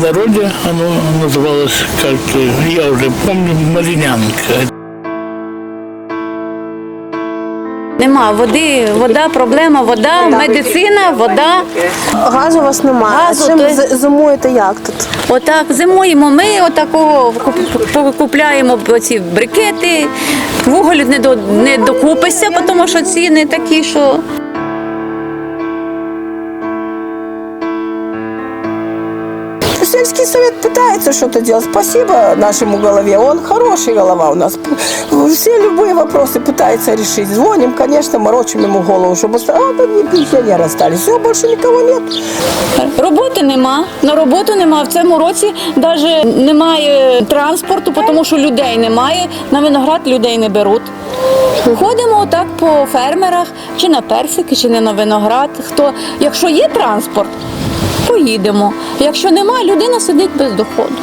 В народе оно называлось как-то, я уже помню, Маринянка. Нема води, вода, проблема, вода, медицина, вода. Газу у вас немає. Газу, а чим то з- зимуєте як тут? Отак зимуємо. Ми отакого куп- купляємо ці брикети. Вуголь не до не докупишся, тому що ціни такі, що Сельский совет пытается что-то делать. Спасибо нашему голове. Он хороший голова у нас. Все любые вопросы пытается решить. Звоним, конечно, морочим ему голову, чтобы... А, да не пенсионеры остались. Все, больше никого нет. роботи нема. На роботу нема. В цьому році навіть немає транспорту, тому що людей немає. На виноград людей не беруть. Ходимо отак по фермерах, чи на персики, чи не на виноград. Хто, якщо є транспорт, поїдемо. Якщо нема, людина сидить без доходу.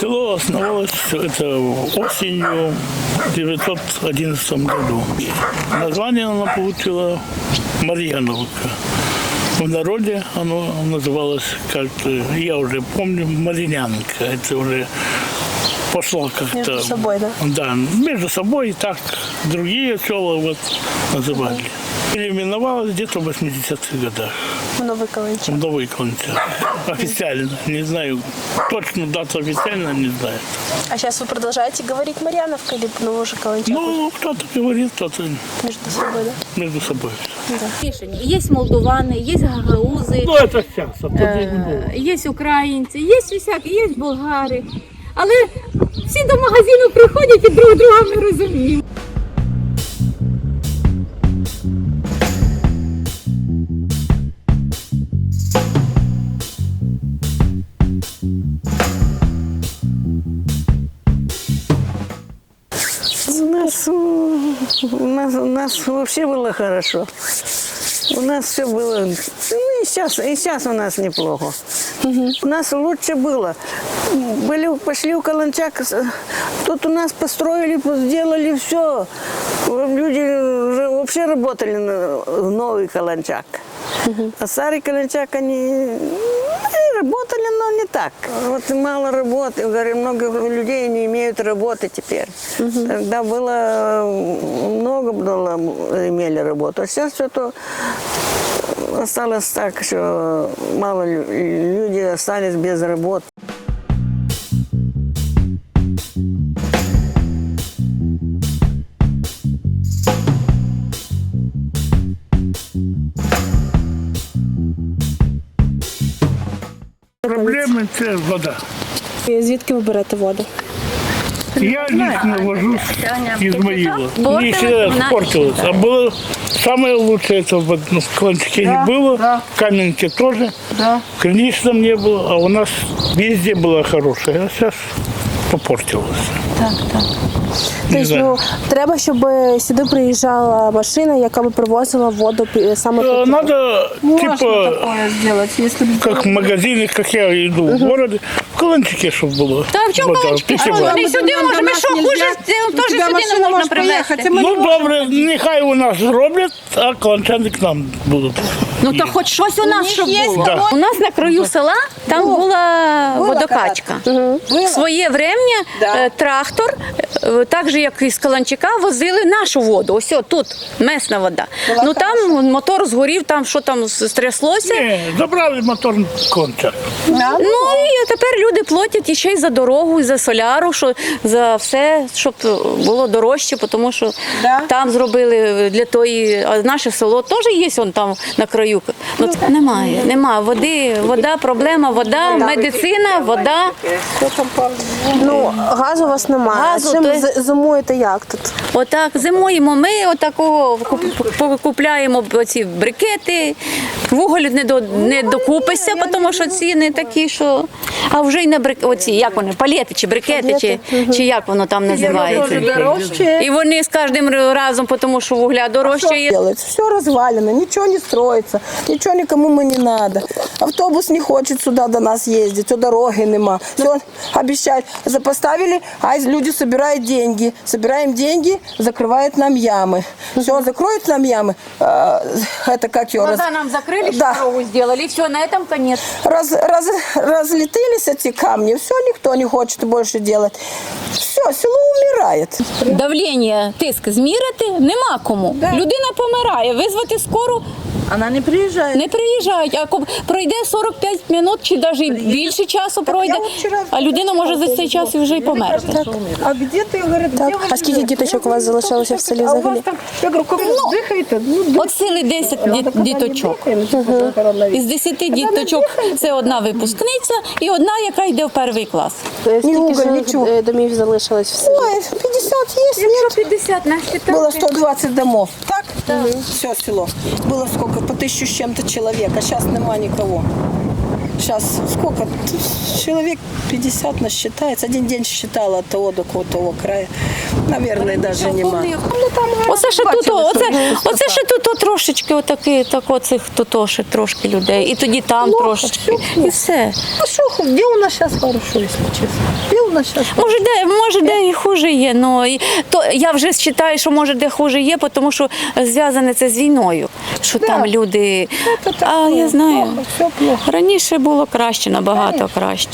Село основалось это осенью в 1911 году. Название оно получило Марьяновка. В народе оно называлось как-то, я уже помню, Маринянка. Это уже пошло как-то... Между собой, да? Да, между собой и так другие села вот называли. Переименовалось где-то в 80-х годах. В Новий Калинчак. В Новый концерт. Официально. Не знаю. Точно дату официально не знаю. А сейчас вы продолжаете говорить Марьяновка или Новый Калинчак? Ну, кто-то говорит, кто-то Между собой, да? между собой. Є молдовани, є гагаузи. Ну, это сейчас. А то Е, не было. є українці, є всякі, є болгари. Але всі до магазину приходять і друг друга не розуміють. У нас, у нас, у нас вообще было хорошо. У нас все было, ну и сейчас, и сейчас у нас неплохо. У нас лучше было. Были, пошли в Каланчак, с- тут у нас построили, сделали все. Люди уже вообще работали на в новый Каланчак. А старый Каланчак, они ну, работали, но не так. Вот и мало работы, говорю, много людей не имеют работы теперь. Тогда было э, много было, имели работу, а сейчас что-то осталось так, что мало лю- люди остались без работы. Проблемы це вода. І звідки ви берете воду? Я лично вожусь из Измаила. Вот Не это всегда испортилось. А было самое лучшее, это в Клончаке не было, в Каменке тоже, в Криничном не было, а у нас везде было хорошее. А сейчас попортилось. Не Тобто, знаю. ну, треба, щоб сюди приїжджала машина, яка би привозила воду пі- саме Э, під- Надо, типа, сделать, если как в магазине, как я иду в городе, в Колончике, чтобы было. Та в чому вода, калачки? питьевая. Вони сюди можуть, ми що хуже, теж сюди не можна привезти. Ну добре, нехай у нас зроблять, а колончани к нам будуть. Ну то хоч щось у нас щоб було. Да. У нас на краю села там була водокачка. В своє врем'я е, трактор, е, так же як із Каланчика, возили нашу воду. Ось о, тут месна вода. Ну там мотор згорів, там що там стряслося. Ні, забрали мотор кончак. Ну і тепер люди платять і ще й за дорогу, і за соляру, що за все, щоб було дорожче, тому що там зробили для тої, а наше село теж є он там на краю. Ну немає, немає води, вода, проблема, вода, медицина, вода. Ну, газу у вас немає. Газу, а чим то з- зимуєте як тут? Отак зимуємо. Ми отакого куп- купляємо ці брикети. Вуголь не до не докупишся, тому що ціни такі, що а вже й на брик... оці, як вони, палети чи брикети, чи, чи як воно там називається. І вони з кожним разом, тому що вугля дорожче Все развалено, ничего не строится, ничего никому мы не надо. Автобус не хочет сюда до нас ездить, то дороги нема. Все, обещают. Поставили, а люди собирают деньги. Собираем деньги, закрывают нам ямы. Все, закроют нам ямы. э, Это как ее? Глаза нам закрыли, Да. дорогу сделали, и все, на этом конец. Раз, раз, разлетелись эти камни, все, никто не хочет больше делать. Все, село умирает. Давлення, тиск зміряти нема кому. Людина помирає, визвати скору Она не приезжает. не приїжджають. А ко- пройде 45 минут чи навіть більше часу пройде, от вчора а людина може за цей час і вже й померти. А где ты, говорит, Так, а скільки діточок у вас залишилося в селі взагалі? Я говорю, как вы дыхаете? Ну, От сили 10 діт- діточок. Із 10 діточок це одна випускниця і одна, яка йде в перший клас. Скільки уголь, ж нічого. е, домів залишилось в селі? Ой, 50 есть, нет? 50 на Было 120 домов, так? Все село. Было сколько? По тысячу с чем-то человек, а сейчас нема никого. Сейчас сколько? Человек 50 насчитается. Один день считала от того до того края. Наверное, даже нема. Оце ще тут, оце, оце ще тут трошечки, отаки, так оцих тут ще трошки людей. І тоді там трошечки. І все. а что, где у нас сейчас хорошо, если честно? Где у нас сейчас Може, де, може, де і хуже є. Ну, і, то я вже вважаю, що може де хуже є, тому що зв'язане це з війною. Що там люди. А я знаю. все плохо. Раніше було краще, набагато краще.